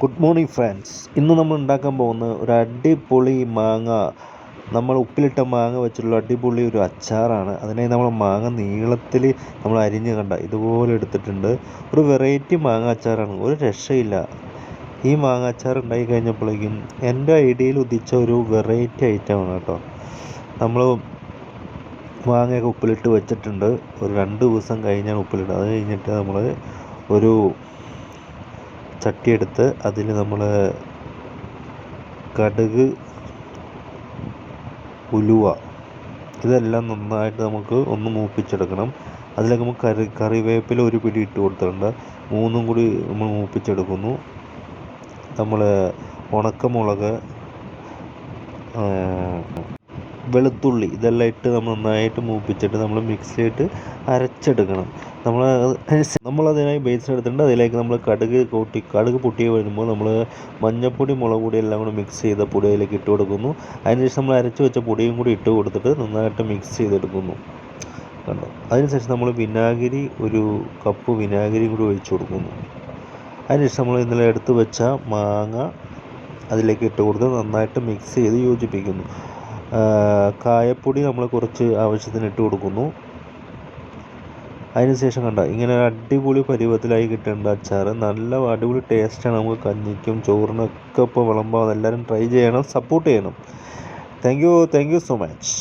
Good morning friends ഇന്ന് നമ്മൾ ഉണ്ടാക്കാൻ പോകുന്ന ഒരു അടിപൊളി മാങ്ങ നമ്മൾ ഉപ്പിലിട്ട മാങ്ങ വെച്ചിട്ടുള്ള അടിപൊളി ഒരു അച്ചാറാണ്. അതിനെ നമ്മൾ മാങ്ങ നീളത്തിൽ നമ്മൾ അരിഞ്ഞ് കണ്ട ഇതുപോലെ എടുത്തിട്ടുണ്ട്. ഒരു വെറൈറ്റി മാങ്ങ അച്ചാറാണ്. ഒരു രക്ഷയില്ല. ഈ മാങ്ങ അച്ചാർ ഉണ്ടായി കഴിഞ്ഞപ്പോഴേക്കും എന്റെ ഐഡിയയിൽ ഉദിച്ച ഒരു വെറൈറ്റി ഐറ്റമാണ് കേട്ടോ. നമ്മൾ മാങ്ങയൊക്കെ ഉപ്പിലിട്ട് വെച്ചിട്ടുണ്ട്. ഒരു രണ്ട് ദിവസം കഴിഞ്ഞാണ് ഉപ്പിലിട്ട് അത് കഴിഞ്ഞിട്ട് നമ്മൾ ഒരു ചട്ടിയെടുത്ത് അതിൽ നമ്മൾ കടുക് ഉലുവ ഇതെല്ലാം നന്നായിട്ട് നമുക്ക് ഒന്ന് മൂപ്പിച്ചെടുക്കണം. അതിലേക്ക് നമുക്ക് കറി കറിവേപ്പില ഒരു പിടി ഇട്ട് കൊടുത്തിട്ടുണ്ട്. മൂന്നും കൂടി നമ്മൾ മൂപ്പിച്ചെടുക്കുന്നു. നമ്മൾ ഉണക്കമുളക് വെളുത്തുള്ളി ഇതെല്ലാം ഇട്ട് നമ്മൾ നന്നായിട്ട് മൂപ്പിച്ചിട്ട് നമ്മൾ മിക്സിയിട്ട് അരച്ചെടുക്കണം. നമ്മൾ നമ്മളതിനായി ബേസ് എടുത്തിട്ടുണ്ട്. അതിലേക്ക് നമ്മൾ കടുക് കൂട്ടി കടുക് പൊട്ടി വരുമ്പോൾ നമ്മൾ മഞ്ഞൾപ്പൊടി മുളക് പൊടി എല്ലാം കൂടി മിക്സ് ചെയ്ത പൊടി അതിലേക്ക് ഇട്ട് കൊടുക്കുന്നു. അതിനുശേഷം നമ്മൾ അരച്ച് വെച്ച പൊടിയും കൂടി ഇട്ട് കൊടുത്തിട്ട് നന്നായിട്ട് മിക്സ് ചെയ്തെടുക്കുന്നു. കണ്ടോ? അതിനുശേഷം നമ്മൾ വിനാഗിരി ഒരു കപ്പ് വിനാഗിരി കൂടി ഒഴിച്ചു കൊടുക്കുന്നു. അതിനുശേഷം നമ്മൾ ഇന്നലെ എടുത്ത് വെച്ച മാങ്ങ അതിലേക്ക് ഇട്ട് കൊടുത്ത് നന്നായിട്ട് മിക്സ് ചെയ്ത് യോജിപ്പിക്കുന്നു. കായപ്പൊടി നമ്മൾ കുറച്ച് ആവശ്യത്തിന് ഇട്ട് കൊടുക്കുന്നു. അതിനുശേഷം കണ്ട ഇങ്ങനെ അടിപൊളി പരുവത്തിലായി കിട്ടേണ്ട അച്ചാർ നല്ല അടിപൊളി ടേസ്റ്റാണ് നമുക്ക് കഞ്ഞിക്കും ചോറിനൊക്കെ ഇപ്പോൾ വിളമ്പാൻ എല്ലാവരും ട്രൈ ചെയ്യണം സപ്പോർട്ട് ചെയ്യണം. Thank you thank you so much